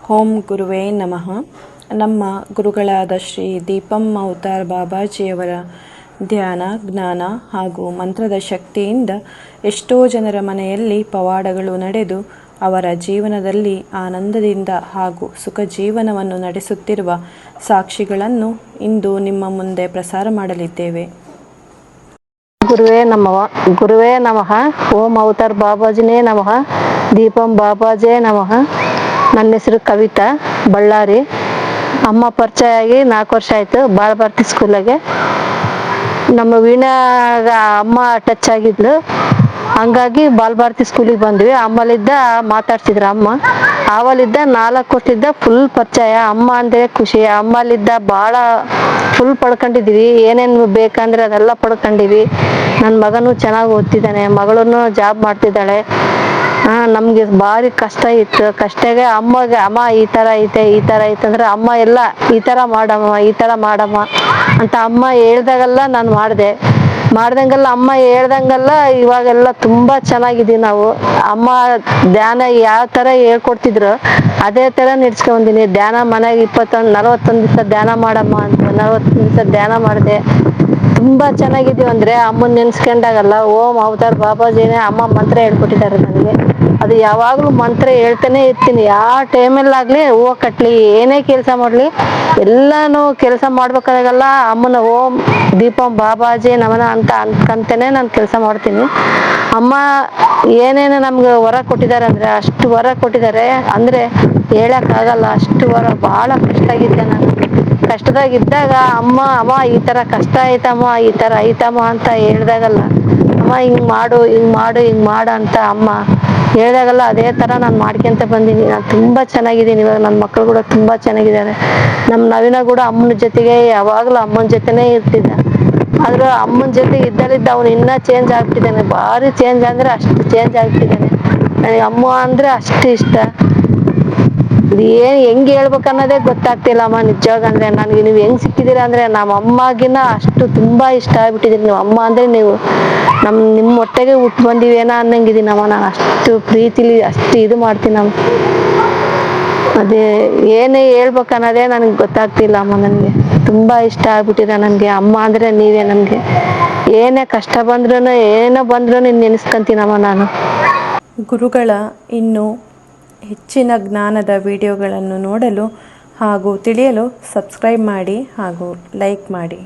ಓಂ ಗುರುವೇ ನಮಃ. ನಮ್ಮ ಗುರುಗಳಾದ ಶ್ರೀ ದೀಪಂ ಅವತಾರ್ ಬಾಬಾಜಿಯವರ ಧ್ಯಾನ, ಜ್ಞಾನ ಹಾಗೂ ಮಂತ್ರದ ಶಕ್ತಿಯಿಂದ ಎಷ್ಟೋ ಜನರ ಮನೆಯಲ್ಲಿ ಪವಾಡಗಳು ನಡೆದು ಅವರ ಜೀವನದಲ್ಲಿ ಆನಂದದಿಂದ ಹಾಗೂ ಸುಖ ಜೀವನವನ್ನು ನಡೆಸುತ್ತಿರುವ ಸಾಕ್ಷಿಗಳನ್ನು ಇಂದು ನಿಮ್ಮ ಮುಂದೆ ಪ್ರಸಾರ ಮಾಡಲಿದ್ದೇವೆ. ಗುರುವೇ ನಮಃ. ಗುರುವೇ ನಮಃ. ಓಂ ಅವತಾರ್ ಬಾಬಾಜಿನೇ ನಮಃ. ದೀಪಂ ಬಾಬಾಜೇ ನಮಃ. ನನ್ನ ಹೆಸರು ಕವಿತಾ ಬಳ್ಳಾರಿ. ಅಮ್ಮ ಪರಿಚಯ ಆಗಿ ನಾಲ್ಕು ವರ್ಷ ಆಯಿತು ಬಾಳಭಾರತಿ ಸ್ಕೂಲಾಗೆ ನಮ್ಮ ವೀಣಾಗ ಅಮ್ಮ ಟಚ್ ಆಗಿದ್ಲು. ಹಂಗಾಗಿ ಬಾಲಭಾರತಿ ಸ್ಕೂಲಿಗೆ ಬಂದ್ವಿ. ಅಮ್ಮಲಿದ್ದ ಮಾತಾಡ್ತಿದ್ರು ಅಮ್ಮ. ಆವಲಿದ್ದ ನಾಲ್ಕು ವರ್ಷದಿಂದ ಫುಲ್ ಪರಿಚಯ. ಅಮ್ಮ ಅಂದ್ರೆ ಖುಷಿ. ಅಮ್ಮಲಿದ್ದ ಭಾಳ ಫುಲ್ ಪಡ್ಕೊಂಡಿದ್ವಿ. ಏನೇನು ಬೇಕಂದ್ರೆ ಅದೆಲ್ಲ ಪಡ್ಕೊಂಡಿವಿ ನನ್ನ ಮಗನೂ ಚೆನ್ನಾಗಿ ಓದ್ತಿದ್ದಾನೆ. ಮಗಳನ್ನು ಜಾಬ್ ಮಾಡ್ತಿದ್ದಾಳೆ. ಹಾ, ನಮ್ಗೆ ಭಾರಿ ಕಷ್ಟ ಇತ್ತು. ಕಷ್ಟಗೆ ಅಮ್ಮಗೆ ಅಮ್ಮ ಈ ತರ ಐತೆ, ಈ ತರ ಐತೆ ಅಂದ್ರೆ ಅಮ್ಮ ಎಲ್ಲ ಈ ತರ ಮಾಡಮ್ಮ, ಈ ತರ ಮಾಡಮ್ಮ ಅಂತ ಅಮ್ಮ ಹೇಳ್ದಾಗೆಲ್ಲ ನಾನು ಮಾಡಿದೆ. ಮಾಡ್ದಂಗೆಲ್ಲ ಅಮ್ಮ ಹೇಳ್ದಂಗೆಲ್ಲ ಇವಾಗೆಲ್ಲ ತುಂಬಾ ಚೆನ್ನಾಗಿದ್ದೀವಿ ನಾವು. ಅಮ್ಮ ಧ್ಯಾನ ಯಾವ ತರ ಹೇಳ್ಕೊಡ್ತಿದ್ರು ಅದೇ ತರ ನಡ್ಸ್ಕೊಂಬಂದಿನಿ. ಧ್ಯಾನ ಮನೆಗೆ ಇಪ್ಪತ್ತೊಂದು, ನಲವತ್ತೊಂದು ದಿವಸ ಧ್ಯಾನ ಮಾಡಮ್ಮ ಅಂತ ನಲವತ್ತೊಂದು ದಿವಸ ಧ್ಯಾನ ಮಾಡಿದೆ. ತುಂಬಾ ಚೆನ್ನಾಗಿದೀವಿ ಅಂದ್ರೆ ಅಮ್ಮನ್ ನೆನ್ಸ್ಕೊಂಡಾಗಲ್ಲ, ಓಂ ಅವತಾರ್ ಬಾಬಾಜಿನೇ ಅಮ್ಮ ಮಂತ್ರ ಹೇಳ್ಕೊಟ್ಟಿದ್ದಾರೆ ನನಗೆ. ಅದು ಯಾವಾಗ್ಲೂ ಮಂತ್ರ ಹೇಳ್ತಾನೆ ಇರ್ತೀನಿ. ಯಾವ ಟೈಮಲ್ಲಾಗ್ಲಿ ಹೂವು ಕಟ್ಲಿ, ಏನೇ ಕೆಲಸ ಮಾಡ್ಲಿ, ಎಲ್ಲಾನು ಕೆಲಸ ಮಾಡ್ಬೇಕಾದಾಗೆಲ್ಲ ಅಮ್ಮನ ಓಂ ದೀಪಂ ಬಾಬಾಜಿ ನಮನ ಅಂತ ಅನ್ಕಂತಾನೆ ನಾನು ಕೆಲಸ ಮಾಡ್ತೀನಿ. ಅಮ್ಮ ಏನೇನು ನಮ್ಗೆ ವರ ಕೊಟ್ಟಿದ್ದಾರೆ ಅಂದ್ರೆ, ಅಷ್ಟು ವರ ಕೊಟ್ಟಿದ್ದಾರೆ. ಅಂದ್ರೆ ಹೇಳಕ್ ಆಗಲ್ಲ ಅಷ್ಟು ವರ ಬಹಳ ಕಷ್ಟ ಆಗಿದ್ದೆ ನಾನು ಕಷ್ಟದಾಗಿದ್ದಾಗ ಅಮ್ಮ ಅಮ್ಮ, ಈ ತರ ಕಷ್ಟ ಐತಮ್ಮ ಈ ತರ ಐತಮ್ಮ ಅಂತ ಹೇಳ್ದಾಗಲ್ಲ. ಅಮ್ಮ, ಹಿಂಗ್ ಮಾಡು ಹಿಂಗ್ ಮಾಡು ಹಿಂಗ್ ಮಾಡು ಅಂತ ಅಮ್ಮ ಹೇಳ್ದಾಗಲ್ಲ, ಅದೇ ತರ ನಾನು ಮಾಡ್ಕೊಂತ ಬಂದೀನಿ. ನಾನು ತುಂಬಾ ಚೆನ್ನಾಗಿದ್ದೀನಿ. ಇವಾಗ ನನ್ನ ಮಕ್ಕಳು ಕೂಡ ತುಂಬಾ ಚೆನ್ನಾಗಿದ್ದಾರೆ. ನಮ್ಮ ನವೀನ ಕೂಡ ಅಮ್ಮನ ಜೊತೆಗೆ ಯಾವಾಗ್ಲೂ ಅಮ್ಮನ ಜೊತೆನೇ ಇರ್ತಿದ್ದ. ಆದ್ರೆ ಅಮ್ಮನ ಜೊತೆ ಇದ್ದಲ್ಲಿದ್ದ ಅವನು ಇನ್ನ ಚೇಂಜ್ ಆಗ್ತಿದ್ದಾನೆ. ಭಾರಿ ಚೇಂಜ್ ಅಂದ್ರೆ ಅಷ್ಟು ಚೇಂಜ್ ಆಗ್ತಿದ್ದಾನೆ. ನನಗೆ ಅಮ್ಮ ಅಂದ್ರೆ ಅಷ್ಟು ಇಷ್ಟ. ಇದು ಏನ್ ಹೆಂಗ್ ಹೇಳ್ಬೇಕು ಅನ್ನೋದೇ ಗೊತ್ತಾಗ್ತಿಲ್ಲ ಅಮ್ಮ ನಿಜವಾಗ ಅಂದ್ರೆ ನನಗೆ ನೀವು ಹೆಂಗ್ ಸಿಕ್ಕಿದ್ದೀರಾ ಅಂದ್ರೆ ನಮ್ಮ ಅಮ್ಮಗಿನ ಅಷ್ಟು ತುಂಬಾ ಇಷ್ಟ ಆಗ್ಬಿಟ್ಟಿದೀರಿ ನೀವು ಅಮ್ಮ ಅಂದ್ರೆ ನೀವು ನಮ್ ನಿಮ್ಮ ಹೊಟ್ಟೆಗೆ ಹುಟ್ಟು ಬಂದಿವೇನ ಅನ್ನಂಗಿದೀನಮ್ಮ ನಾನು ಅಷ್ಟು ಪ್ರೀತಿಲಿ ಅಷ್ಟು ಇದು ಮಾಡ್ತೀನಿ ನಮ್ಮ ಅದೇ ಏನೇ ಹೇಳ್ಬೇಕು ಅನ್ನೋದೇ ನನಗೆ ಗೊತ್ತಾಗ್ತಿಲ್ಲ ಅಮ್ಮ ನನಗೆ. ತುಂಬಾ ಇಷ್ಟ ಆಗ್ಬಿಟ್ಟಿದೆ ನನಗೆ. ಅಮ್ಮ ಅಂದ್ರೆ ನೀವೇ ನನಗೆ. ಏನೇ ಕಷ್ಟ ಬಂದ್ರೂ ಏನೋ ಬಂದ್ರೂ ನೆನೆಸ್ಕೊಂತೀನಮ್ಮ ನಾನು. ಗುರುಗಳ ಇನ್ನು ಹೆಚ್ಚಿನ ಜ್ಞಾನದ ವಿಡಿಯೋಗಳನ್ನು ನೋಡಲು ಹಾಗೂ ತಿಳಿಯಲು ಸಬ್ಸ್ಕ್ರೈಬ್ ಮಾಡಿ ಹಾಗೂ ಲೈಕ್ ಮಾಡಿ.